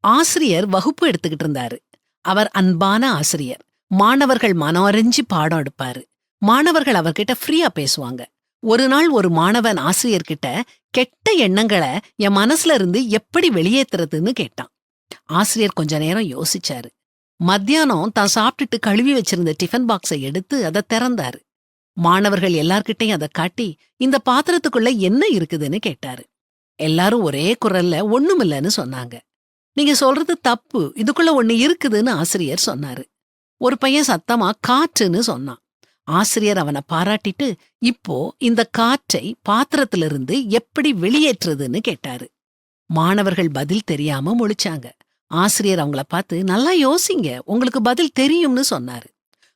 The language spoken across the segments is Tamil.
ஆசிரியர் வகுப்பு எடுத்துக்கிட்டு இருந்தாரு. அவர் அன்பான ஆசிரியர். மாணவர்கள் மனோரஞ்சி பாடம் எடுப்பாரு. மாணவர்கள் அவர்கிட்ட ஃப்ரீயா பேசுவாங்க. ஒரு நாள் ஒரு மாணவன் ஆசிரியர்கிட்ட கெட்ட எண்ணங்களை என் மனசுல இருந்து எப்படி வெளியேத்துறதுன்னு கேட்டான். ஆசிரியர் கொஞ்ச நேரம் யோசிச்சாரு. மத்தியானம் தான் சாப்பிட்டுட்டு கழுவி வச்சிருந்த டிஃபன் பாக்ஸை எடுத்து அதை திறந்தாரு. மாணவர்கள் எல்லார்கிட்டயும் அதை காட்டி இந்த பாத்திரத்துக்குள்ள என்ன இருக்குதுன்னு கேட்டாரு. எல்லாரும் ஒரே குரல்ல ஒண்ணுமில்லன்னு சொன்னாங்க. நீங்க சொல்றது தப்பு. இதுக்குள்ள ஒண்ணு இருக்குதுன்னு ஆசிரியர் சொன்னாரு. ஒரு பையன் சத்தமா காற்றுன்னு சொன்னான். ஆசிரியர் அவனை பாராட்டிட்டு இப்போ இந்த காற்றை பாத்திரத்திலிருந்து எப்படி வெளியேற்றுறதுன்னு கேட்டாரு. மாணவர்கள் பதில் தெரியாம முழிச்சாங்க. ஆசிரியர் அவங்கள பார்த்து நல்லா யோசிங்க. உங்களுக்கு பதில் தெரியும்னு சொன்னாரு.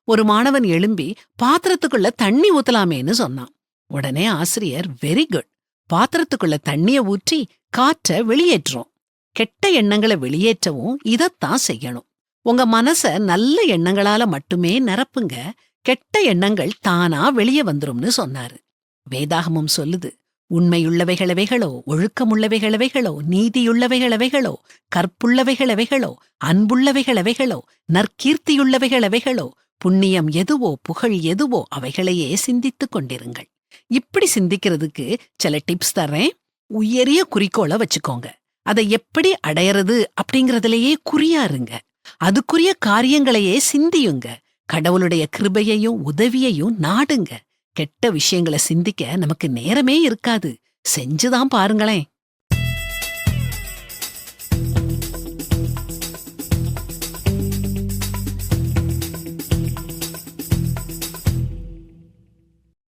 ஒரு மாணவன் எழும்பி பாத்திரத்துக்குள்ள தண்ணி ஊத்தலாமேன்னு சொன்னான். உடனே ஆசிரியர் வெரி குட். பாத்திரத்துக்குள்ள தண்ணிய ஊற்றி காற்றை வெளியேற்றோம் கெட்ட எண்ணங்களை வெளியேற்றவும் இதத்தான் செய்யணும். உங்க மனச நல்ல எண்ணங்களால மட்டுமே நிரப்புங்க. கெட்ட எண்ணங்கள் தானா வெளியே வந்துரும்னு சொன்னாரு. வேதாகமம் சொல்லுது உண்மையுள்ளவைகளவைகளோ ஒழுக்கமுள்ளவைகளவைகளோ நீதியுள்ளவைகளவைகளோ கற்புள்ளவைகளவைகளோ அன்புள்ளவைகளவைகளோ நற்கீர்த்தியுள்ளவைகளவைகளோ புண்ணியம் எதுவோ புகழ் எதுவோ அவைகளையே சிந்தித்துக் கொண்டிருங்கள். இப்படி சிந்திக்கிறதுக்கு சில டிப்ஸ் தர்றேன். உயரிய குறிக்கோளை வச்சுக்கோங்க. அதை எப்படி அடையறது அப்படிங்கறதுலயே குறியாருங்க. அதுக்குரிய காரியங்களையே சிந்தியுங்க. கடவுளுடைய கிருபையையும் உதவியையும் நாடுங்க. கெட்ட விஷயங்களை சிந்திக்க நமக்கு நேரமே இருக்காது. செஞ்சுதான் பாருங்களேன்.